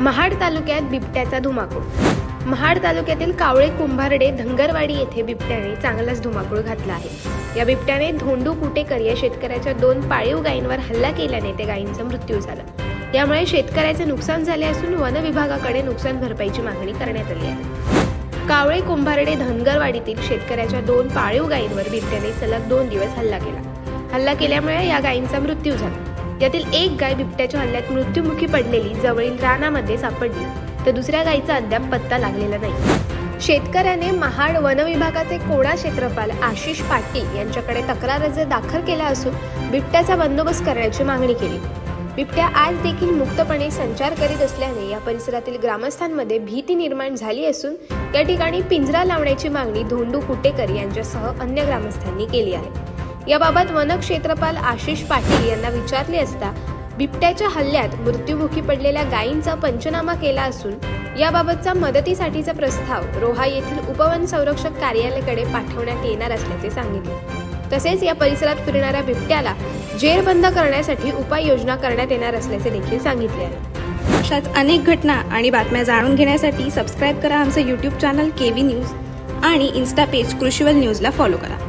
महाड तालुक्यात बिबट्याचा धुमाकूळ. महाड तालुक्यातील कावळे कुंभारडे धंगरवाडी येथे बिबट्याने चांगलाच धुमाकूळ घातला आहे. या बिबट्याने धोंडू कुटेकर या शेतकऱ्याच्या दोन पाळीव गायींवर हल्ला केल्याने त्या गायींचा मृत्यू झाला. यामुळे शेतकऱ्याचे नुकसान झाले असून वन विभागाकडे नुकसान भरपाईची मागणी करण्यात आली आहे. कावळे कुंभारडे धनगरवाडीतील शेतकऱ्याच्या दोन पाळीव गायींवर बिबट्याने सलग दोन दिवस हल्ला केला. हल्ला केल्यामुळे या गायींचा मृत्यू झाला. यातील एक गाय बिबट्याच्या हल्ल्यात मृत्युमुखी पडलेली जवळील रानामध्ये सापडली. तर दुसऱ्या गायीचा अद्याप पत्ता लागलेला नाही. शेतकऱ्याने महाड वनविभागाचे कोडा क्षेत्रपाल आशिष पाटील यांच्याकडे तक्रार अर्ज दाखल केला असून बिबट्याचा बंदोबस्त करण्याची मागणी केली. बिबट्या आज देखील मुक्तपणे संचार करीत असल्याने या परिसरातील ग्रामस्थांमध्ये भीती निर्माण झाली असून या ठिकाणी पिंजरा लावण्याची मागणी धोंडू कुटेकर यांच्यासह अन्य ग्रामस्थांनी केली आहे. याबाबत वन क्षेत्रपाल आशिष पाटील यांना विचारले असता बिबट्याच्या हल्ल्यात मृत्युमुखी पडलेल्या गायींचा पंचनामा केला असून याबाबतचा मदतीसाठीचा प्रस्ताव रोहा येथील उपवन संरक्षक कार्यालयाकडे पाठवण्यात येणार असल्याचे सांगितले. तसेच या परिसरात फिरणाऱ्या बिबट्याला जेरबंद करण्यासाठी उपाययोजना करण्यात येणार असल्याचे देखील सांगितले आहे. अशाच अनेक घटना आणि बातम्या जाणून घेण्यासाठी सबस्क्राईब करा आमचं YouTube channel K V news आणि इन्स्टा पेज कृषीवल न्यूजला फॉलो करा.